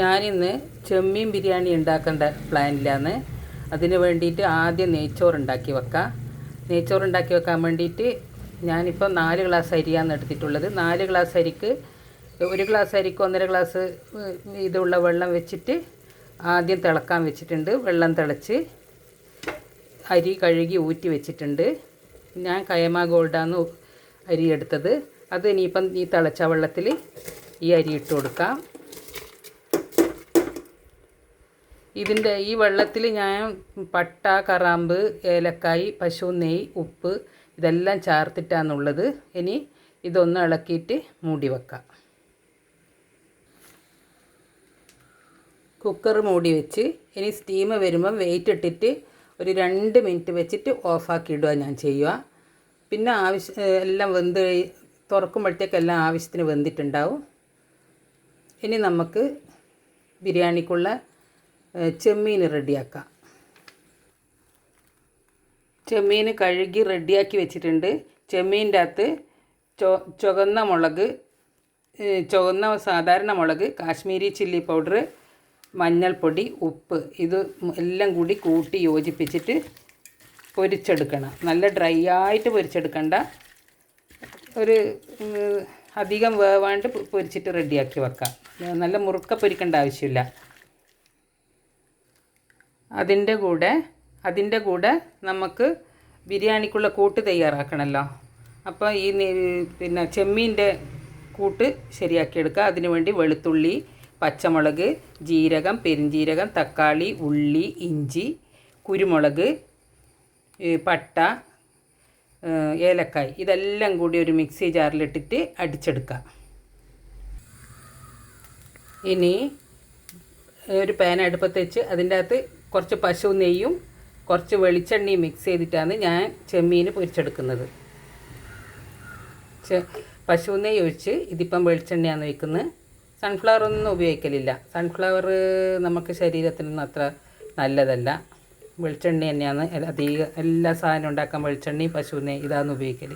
ഞാനിന്ന് ചെമ്മീൻ ബിരിയാണി ഉണ്ടാക്കേണ്ട പ്ലാനിലാണ്. അതിന് വേണ്ടിയിട്ട് ആദ്യം നെയ്ച്ചോറ് ഉണ്ടാക്കി വെക്കാം. നെയ്ച്ചോറ് ഉണ്ടാക്കി വെക്കാൻ വേണ്ടിയിട്ട് ഞാനിപ്പോൾ നാല് ഗ്ലാസ് അരിയാണ് എടുത്തിട്ടുള്ളത്. നാല് ഗ്ലാസ് അരിക്ക് ഒരു ഗ്ലാസ് അരിക്ക് ഒന്നര ഗ്ലാസ് ഇതുള്ള വെള്ളം വെച്ചിട്ട് ആദ്യം തിളക്കാൻ വെച്ചിട്ടുണ്ട്. വെള്ളം തിളച്ച് അരി കഴുകി ഊറ്റി വെച്ചിട്ടുണ്ട്. ഞാൻ കയമ ഗോൾഡാണ് അരി എടുത്തത്. അത് ഇനിയിപ്പം ഈ തിളച്ച വെള്ളത്തിൽ ഈ അരി ഇട്ട് കൊടുക്കാം. ഇതിന്റെ ഈ വെള്ളത്തിൽ ഞാൻ പട്ട കറാമ്പ് ഏലക്കായി പശു നെയ്യ് ഉപ്പ് ഇതെല്ലാം ചേർത്തിട്ടാണുള്ളത്. ഇനി ഇതൊന്ന് ഇളക്കിയിട്ട് മൂടി വെക്കാം. കുക്കർ മൂടി വെച്ച് ഇനി സ്റ്റീം വരുമ്പം വെയിറ്റ് ഇട്ടിട്ട് ഒരു രണ്ട് മിനിറ്റ് വെച്ചിട്ട് ഓഫാക്കി ഇടുക ഞാൻ ചെയ്യുക പിന്നെ ആവശ്യം എല്ലാം വെന്ത് തുറക്കുമ്പോഴത്തേക്കെല്ലാം ആവശ്യത്തിന് വെന്തിട്ടുണ്ടാവും. ഇനി നമുക്ക് ബിരിയാണിക്കുള്ള ചെമ്മീൻ റെഡിയാക്കാം. ചെമ്മീൻ കഴുകി റെഡിയാക്കി വെച്ചിട്ടുണ്ട്. ചെമ്മീന്റെ അകത്ത് ചൊ ചുവന്ന മുളക് ചുവന്ന സാധാരണ മുളക് കാശ്മീരി ചില്ലി പൗഡർ മഞ്ഞൾപ്പൊടി ഉപ്പ് ഇത് എല്ലാം കൂടി കൂട്ടി യോജിപ്പിച്ചിട്ട് പൊരിച്ചെടുക്കണം. നല്ല ഡ്രൈ ആയിട്ട് പൊരിച്ചെടുക്കണ്ട. ഒരു അധികം വേവാണ്ട് പൊരിച്ചിട്ട് റെഡിയാക്കി വെക്കാം. നല്ല മുറുക്ക പൊരിക്കേണ്ട ആവശ്യമില്ല. അതിന്റെ കൂടെ അതിന്റെ കൂടെ നമുക്ക് ബിരിയാണിക്കുള്ള കൂട്ട് തയ്യാറാക്കണമല്ലോ അപ്പോൾ ഈ പിന്നെ ചെമ്മീന്റെ കൂട്ട് ശരിയാക്കിയെടുക്കുക. അതിനുവേണ്ടി വെളുത്തുള്ളി പച്ചമുളക് ജീരകം പെരിഞ്ജീരകം തക്കാളി ഉള്ളി ഇഞ്ചി കുരുമുളക് പട്ട ഏലക്കായ്. ഇതെല്ലാം കൂടി ഒരു മിക്സി ജാറിലിട്ടിട്ട് അടിച്ചെടുക്കുക. ഇനി ഒരു പാൻ അടുപ്പത്ത് വെച്ച് അതിന്റെ അകത്ത് കുറച്ച് പശു നെയ്യും കുറച്ച് വെളിച്ചെണ്ണയും മിക്സ് ചെയ്തിട്ടാണ് ഞാൻ ചെമ്മീൻ പൊരിച്ചെടുക്കുന്നത്. പശു നെയ്യ് ഒഴിച്ച് ഇതിപ്പം വെളിച്ചെണ്ണയാണ് വയ്ക്കുന്നത് സൺഫ്ലവർ ഒന്നും ഉപയോഗിക്കലില്ല. സൺഫ്ലവർ നമുക്ക് ശരീരത്തിനൊന്നും അത്ര നല്ലതല്ല. വെളിച്ചെണ്ണ തന്നെയാണ് അധികം എല്ലാ സാധനം ഉണ്ടാക്കാൻ വെളിച്ചെണ്ണയും പശു നെയ്യ് ഇതാണ് ഉപയോഗിക്കൽ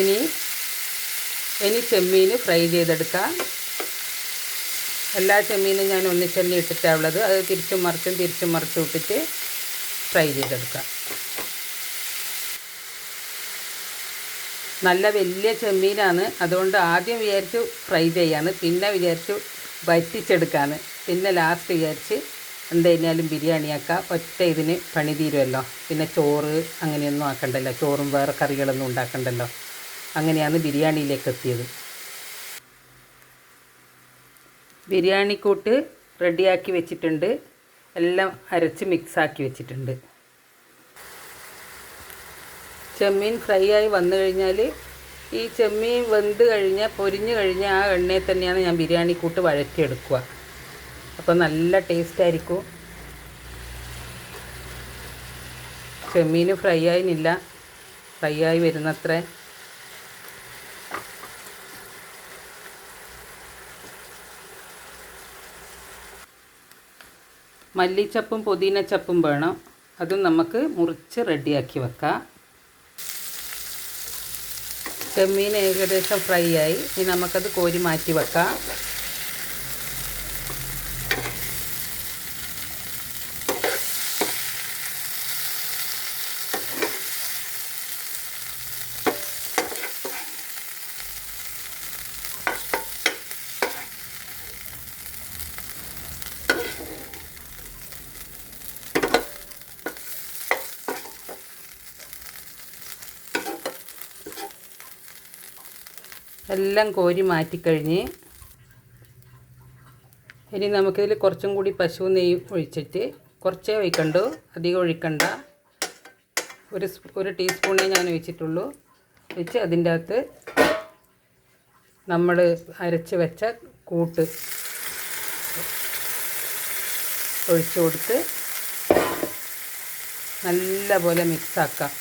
ഇനി ഇനി ചെമ്മീൻ ഫ്രൈ ചെയ്തെടുക്കാം. എല്ലാ ചെമ്മീനും ഞാൻ ഒന്നിച്ചെണ്ണി ഇട്ടിട്ടാണ് ഉള്ളത്. അത് തിരിച്ചും മറിച്ചും തിരിച്ചും മറിച്ചും ഇട്ടിട്ട് ഫ്രൈ ചെയ്തെടുക്കാം. നല്ല വലിയ ചെമ്മീനാണ്. അതുകൊണ്ട് ആദ്യം വിചാരിച്ചു ഫ്രൈ ചെയ്യാണ് പിന്നെ വിചാരിച്ചു വറ്റിച്ചെടുക്കാണ് പിന്നെ ലാസ്റ്റ് വിചാരിച്ച് എന്തായാലും ബിരിയാണിയാക്കാം ഒറ്റ ഇതിന് പണി തീരുമല്ലോ പിന്നെ ചോറ് അങ്ങനെയൊന്നും ആക്കണ്ടല്ലോ. ചോറും വേറെ കറികളൊന്നും ഉണ്ടാക്കണ്ടല്ലോ. അങ്ങനെയാണ് ബിരിയാണിയിലേക്ക് എത്തിയത്. ബിരിയാണിക്കൂട്ട് റെഡിയാക്കി വെച്ചിട്ടുണ്ട്. എല്ലാം അരച്ച് മിക്സാക്കി വെച്ചിട്ടുണ്ട്. ചെമ്മീൻ ഫ്രൈ ആയി വന്നു കഴിഞ്ഞാൽ ഈ ചെമ്മീൻ വെന്ത് കഴിഞ്ഞ പൊരിഞ്ഞ് കഴിഞ്ഞ ആ എണ്ണയിൽ തന്നെയാണ് ഞാൻ ബിരിയാണി കൂട്ട് വഴറ്റിയെടുക്കുക. അപ്പോൾ നല്ല ടേസ്റ്റ് ആയിരിക്കും. ചെമ്മീൻ ഫ്രൈ ആയിനില്ല. ഫ്രൈ ആയി വരുന്നത്ര. മല്ലിച്ചപ്പും പുതിനച്ചപ്പും വേണം. അതും നമുക്ക് മുറിച്ച് റെഡിയാക്കി വെക്കാം. ചെമ്മീൻ ഏകദേശം ഫ്രൈ ആയി. ഇനി നമുക്കത് കോരി മാറ്റി വെക്കാം. എല്ലാം കോരി മാറ്റിക്കഴിഞ്ഞ് ഇനി നമുക്കിതിൽ കുറച്ചും കൂടി പശു നെയ്യ് ഒഴിച്ചിട്ട് കുറച്ചേ ഒഴിക്കണ്ടു അധികം ഒഴിക്കണ്ട. ഒരു ഒരു ടീസ്പൂണേ ഞാൻ ഒഴിച്ചിട്ടുള്ളൂ. ഒഴിച്ച് അതിന്റെ അകത്ത് നമ്മൾ അരച്ച് വെച്ച കൂട്ട് ഒഴിച്ചു കൊടുത്ത് നല്ല പോലെ മിക്സാക്കാം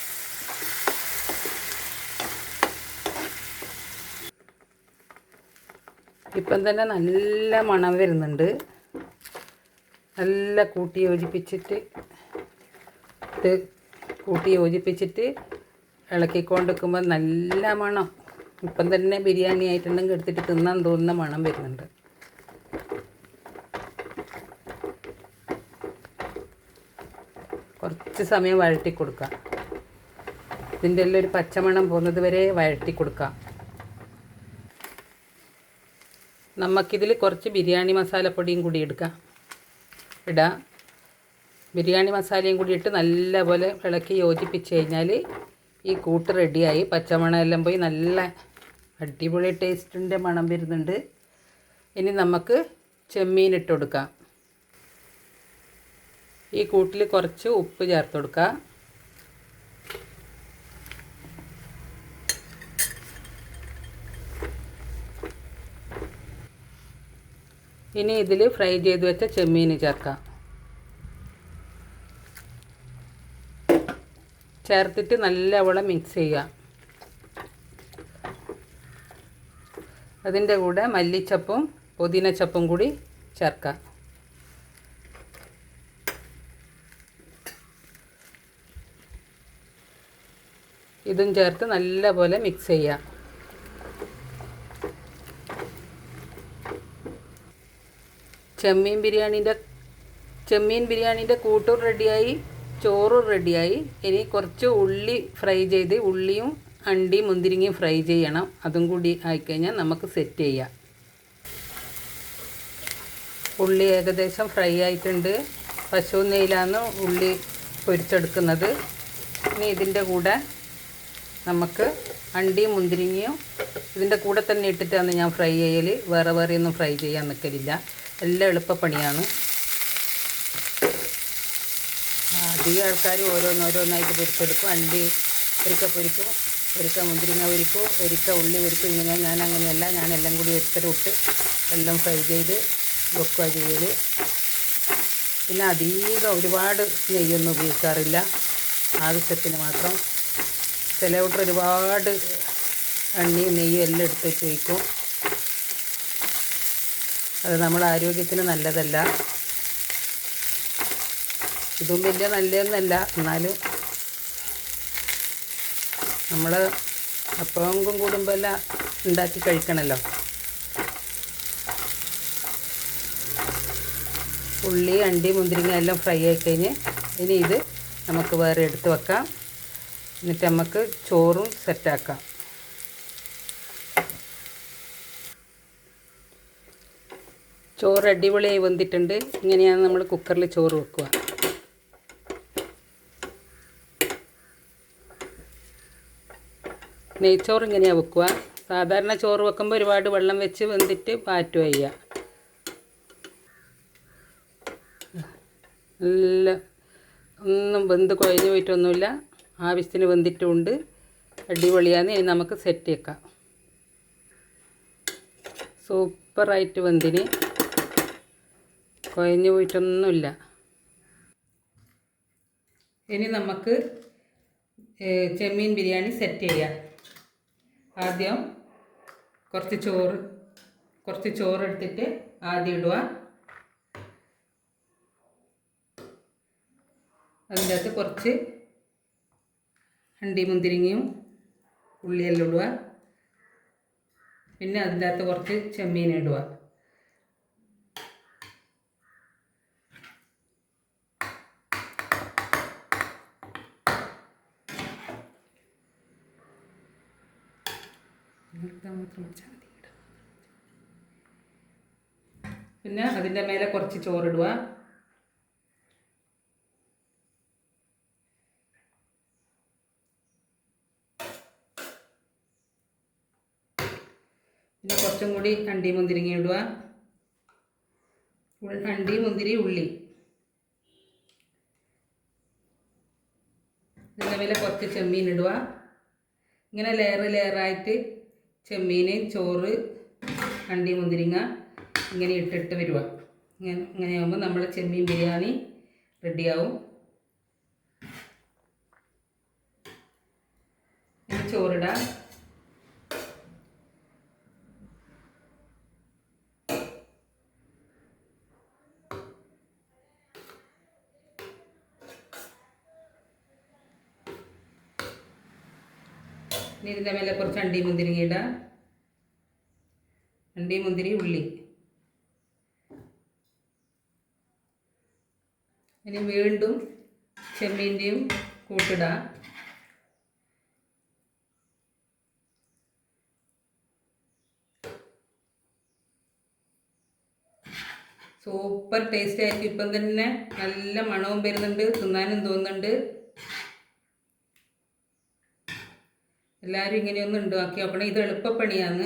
ഇപ്പം തന്നെ നല്ല മണം വരുന്നുണ്ട്. നല്ല കൂട്ടി യോജിപ്പിച്ചിട്ട് കൂട്ടി യോജിപ്പിച്ചിട്ട് ഇളക്കിക്കൊണ്ടിരിക്കുമ്പോൾ നല്ല മണം. ഇപ്പം തന്നെ ബിരിയാണി ആയിട്ടുണ്ടെങ്കിൽ എടുത്തിട്ട് തിന്നാൻ തോന്നുന്ന മണം വരുന്നുണ്ട്. കുറച്ച് സമയം വഴട്ടി കൊടുക്കാം. ഇതിന്റെ എല്ലാം ഒരു പച്ചമണം പോകുന്നത് വരെ വഴട്ടി കൊടുക്കാം. നമുക്കിതിൽ കുറച്ച് ബിരിയാണി മസാലപ്പൊടിയും കൂടി എടുക്കാം ഇടാം. ബിരിയാണി മസാലയും കൂടി ഇട്ട് നല്ലപോലെ ഇളക്കി യോജിപ്പിച്ച് കഴിഞ്ഞാൽ ഈ കൂട്ട് റെഡിയായി. പച്ചമണം എല്ലാം പോയി നല്ല അടിപൊളി ടേസ്റ്റിന്റെ മണം വരുന്നുണ്ട്. ഇനി നമുക്ക് ചെമ്മീൻ ഇട്ട് കൊടുക്കാം. ഈ കൂട്ടിൽ കുറച്ച് ഉപ്പ് ചേർത്ത് കൊടുക്കാം. ഇനി ഇതിൽ ഫ്രൈ ചെയ്ത് വെച്ച ചെമ്മീൻ ചേർക്കാം. ചേർത്തിട്ട് നല്ലവണ്ണം മിക്സ് ചെയ്യുക അതിന്റെ കൂടെ മല്ലിച്ചപ്പും പുതിനച്ചപ്പും കൂടി ചേർക്കാം. ഇതും ചേർത്ത് നല്ലപോലെ മിക്സ് ചെയ്യുക ചെമ്മീൻ ബിരിയാണീന്റെ ചെമ്മീൻ ബിരിയാണീന്റെ കൂട്ടും റെഡിയായി ചോറും റെഡിയായി. ഇനി കുറച്ച് ഉള്ളി ഫ്രൈ ചെയ്ത് ഉള്ളിയും അണ്ടിയും മുന്തിരിങ്ങയും ഫ്രൈ ചെയ്യണം. അതും കൂടി ആയിക്കഴിഞ്ഞാൽ നമുക്ക് സെറ്റ് ചെയ്യാം. ഉള്ളി ഏകദേശം ഫ്രൈ ആയിട്ടുണ്ട്. പശു നെയ്യിലാണ് ഉള്ളി പൊരിച്ചെടുക്കുന്നത്. ഇനി ഇതിന്റെ കൂടെ നമുക്ക് അണ്ടിയും മുന്തിരിങ്ങയും ഇതിന്റെ കൂടെ തന്നെ ഇട്ടിട്ടാണ് ഞാൻ ഫ്രൈ ചെയ്യൽ വേറെ വേറെ ഒന്നും ഫ്രൈ ചെയ്യാൻ നിൽക്കലില്ല എല്ലാം എളുപ്പപ്പണിയാണ്. അധികം ആൾക്കാർ ഓരോന്നോരോന്നായിട്ട് പൊരിച്ചെടുക്കും. അണ്ടി ഒരിക്ക പൊരിക്കും ഒരിക്ക മുന്തിരിങ്ങ പൊരിക്കും ഒരിക്ക ഉള്ളി പൊരിക്കും. ഇങ്ങനെ ഞാൻ അങ്ങനെയല്ല ഞാൻ എല്ലാം കൂടി എടുത്തിട്ട് എല്ലാം ഫ്രൈ ചെയ്ത് വെക്കുക ചെയ്യൽ പിന്നെ അധികം ഒരുപാട് നെയ്യൊന്നും ഉപയോഗിക്കാറില്ല. ആവശ്യത്തിന് മാത്രം. ചില കൂട്ടർ ഒരുപാട് എണ്ണയും നെയ്യും എല്ലാം എടുത്ത് വെച്ച് വയ്ക്കും അത് നമ്മുടെ ആരോഗ്യത്തിന് നല്ലതല്ല. ഇതും വലിയ നല്ലതൊന്നല്ല. എന്നാലും നമ്മൾ അപ്പവും കൂടുമ്പോൾ എല്ലാം ഉണ്ടാക്കി കഴിക്കണമല്ലോ ഉള്ളി അണ്ടി മുന്തിരിങ്ങ എല്ലാം ഫ്രൈ ആയി കഴിഞ്ഞ് ഇനി ഇത് നമുക്ക് വേറെ എടുത്ത് വെക്കാം. എന്നിട്ട് നമുക്ക് ചോറും സെറ്റാക്കാം ചോറ് അടിപൊളിയായി വന്നിട്ടുണ്ട് ഇങ്ങനെയാണ് നമ്മൾ കുക്കറിൽ ചോറ് വെക്കുക. നെയ്ച്ചോറ് ഇങ്ങനെയാണ് വെക്കുക. സാധാരണ ചോറ് വെക്കുമ്പോൾ ഒരുപാട് വെള്ളം വെച്ച് വെന്തിട്ട് പാറ്റുക ചെയ്യുക. നല്ല ഒന്നും വെന്ത് കുഴഞ്ഞു പോയിട്ടൊന്നുമില്ല. ആവശ്യത്തിന് വെന്തിട്ടുമുണ്ട് അടിപൊളിയാണ് ഇനി നമുക്ക് സെറ്റ് വെക്കാം സൂപ്പറായിട്ട് വെന്തിന്. കുഴഞ്ഞു പോയിട്ടൊന്നുമില്ല. ഇനി നമുക്ക് ചെമ്മീൻ ബിരിയാണി സെറ്റ് ചെയ്യാം. ആദ്യം കുറച്ച് ചോറ് കുറച്ച് ചോറ് എടുത്തിട്ട് ആദ്യം ഇടുക. അതിന്റെ അകത്ത് കുറച്ച് അണ്ടി മുന്തിരിങ്ങയും ഉള്ളിയെല്ലാം ഇടുക. പിന്നെ അതിന്റെ അകത്ത് കുറച്ച് ചെമ്മീൻ ഇടുക. പിന്നെ അതിന്റെ മേലെ കുറച്ച് ചോറിടുക. പിന്നെ കുറച്ചും കൂടി അണ്ടി മുന്തിരിങ്ങ ഇടുക. അണ്ടി മുന്തിരി ഉള്ളി. ഇതിന്റെ മേലെ കുറച്ച് ചെമ്മീൻ ഇടുക. ഇങ്ങനെ ലെയർ ലെയറായിട്ട് ചെമ്മീൻ ചോറ് കണ്ടി മുന്തിരിങ്ങ ഇങ്ങനെ ഇട്ടിട്ട് വരിക ഇങ്ങനെ ഇങ്ങനെയാകുമ്പോൾ നമ്മുടെ ചെമ്മീൻ ബിരിയാണി റെഡിയാവും. ചോറിടാം. ഇനി ഇതിന്റെ മേലെ കുറച്ച് അണ്ടി മുന്തിരി ഇടാം. അണ്ടി മുന്തിരി ഉള്ളി. ഇനി വീണ്ടും ചെമ്മീന്റെയും കൂട്ടിടാം. സൂപ്പർ ടേസ്റ്റ് ആയിട്ട് ഇപ്പം തന്നെ നല്ല മണവും വരുന്നുണ്ട് തിന്നാനും തോന്നുന്നുണ്ട്. എല്ലാവരും ഇങ്ങനെയൊന്ന് ഉണ്ടാക്കി നോക്കണം. ഇത് എളുപ്പപ്പണിയാണ്.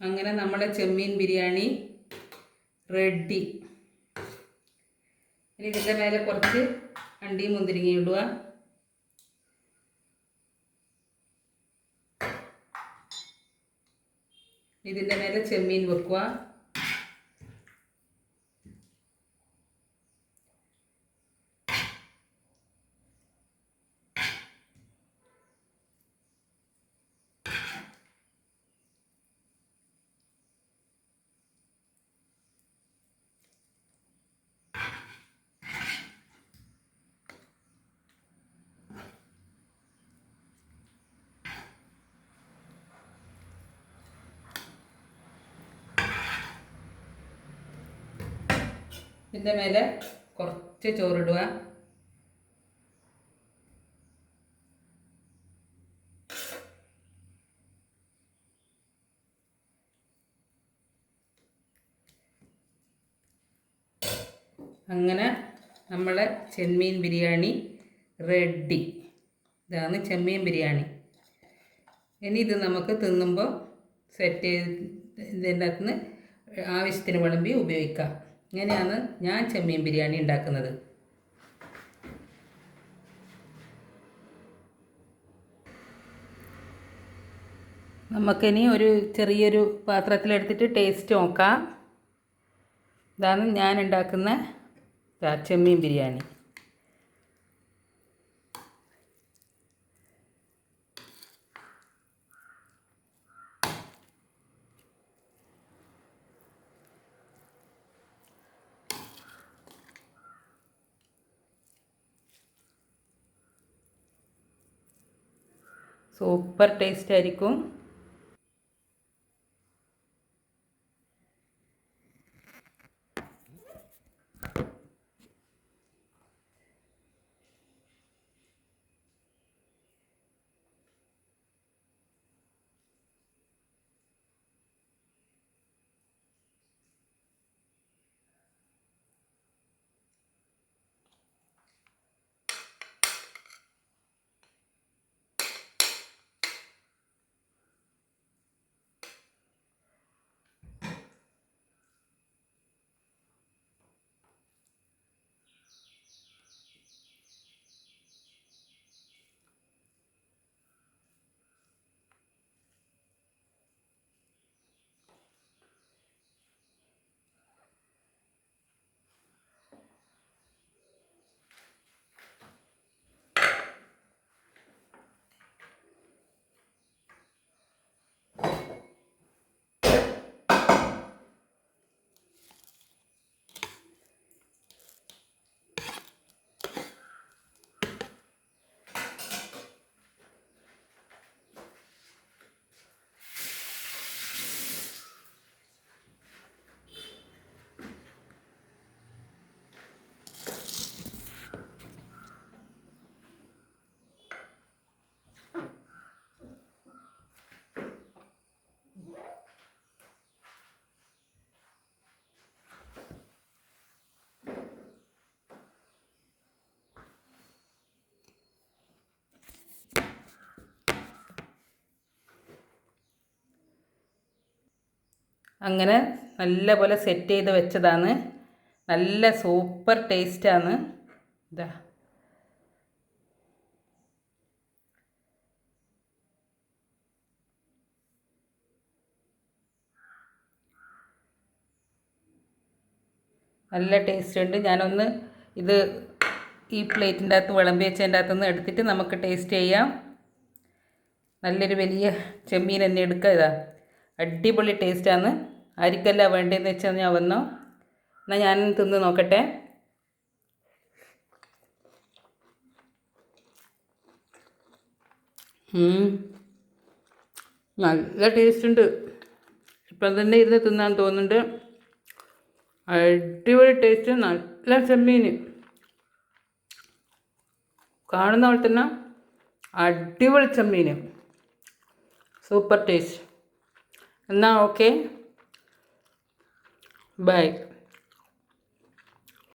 അങ്ങനെ നമ്മുടെ ചെമ്മീൻ ബിരിയാണി റെഡി. ഇനി ഇതിന്റെ മേലെ കുറച്ച് അണ്ടിയും മുന്തിരിങ്ങയും ഇടുക. ഇതിന്റെ മേലെ ചെമ്മീൻ വെക്കുക. ഇതിന്റെ മേലെ കുറച്ച് ചോറിടുക. അങ്ങനെ നമ്മളെ ചെമ്മീൻ ബിരിയാണി റെഡി. ഇതാണ് ചെമ്മീൻ ബിരിയാണി. ഇനി ഇത് നമുക്ക് തിന്നുമ്പോൾ സെറ്റ് ചെയ്ത് ഇതിന്റെ അകത്തുനിന്ന് ആവശ്യത്തിന് വിളമ്പി ഉപയോഗിക്കാം. ഇങ്ങനെയാണ് ഞാൻ ചെമ്മീൻ ബിരിയാണി ഉണ്ടാക്കുന്നത്. നമുക്കിനി ഒരു ചെറിയൊരു പാത്രത്തിലെടുത്തിട്ട് ടേസ്റ്റ് നോക്കാം. ഇതാണ് ഞാൻ ഉണ്ടാക്കുന്ന ചെമ്മീൻ ബിരിയാണി. സൂപ്പർ ടേസ്റ്റ് ആയിരിക്കും. അങ്ങനെ നല്ല പോലെ സെറ്റ് ചെയ്ത് വെച്ചതാണ്. നല്ല സൂപ്പർ ടേസ്റ്റാണ് ഇതാ നല്ല ടേസ്റ്റ് ഉണ്ട്. ഞാനൊന്ന് ഇത് ഈ പ്ലേറ്റിന്റെ അകത്ത് വിളമ്പി വെച്ചതിന്റെ അകത്തുനിന്ന് എടുത്തിട്ട് നമുക്ക് ടേസ്റ്റ് ചെയ്യാം. നല്ലൊരു വലിയ ചെമ്മീൻ തന്നെ എടുക്കുക ഇതാ. അടിപൊളി ടേസ്റ്റാണ്. ആർക്കല്ല വേണ്ടതെന്ന് വെച്ചാൽ ഞാൻ വന്നോ? എന്നാൽ ഞാൻ തിന്ന് നോക്കട്ടെ. നല്ല ടേസ്റ്റ് ഉണ്ട് ഇപ്പം തന്നെ ഇരുന്ന് തിന്നാൻ തോന്നുന്നുണ്ട്. അടിപൊളി ടേസ്റ്റ് നല്ല ചെമ്മീൻ കാണുന്ന പോലെ തന്നെ അടിപൊളി ചെമ്മീൻ super taste. എന്നാൽ ഓക്കെ ബൈ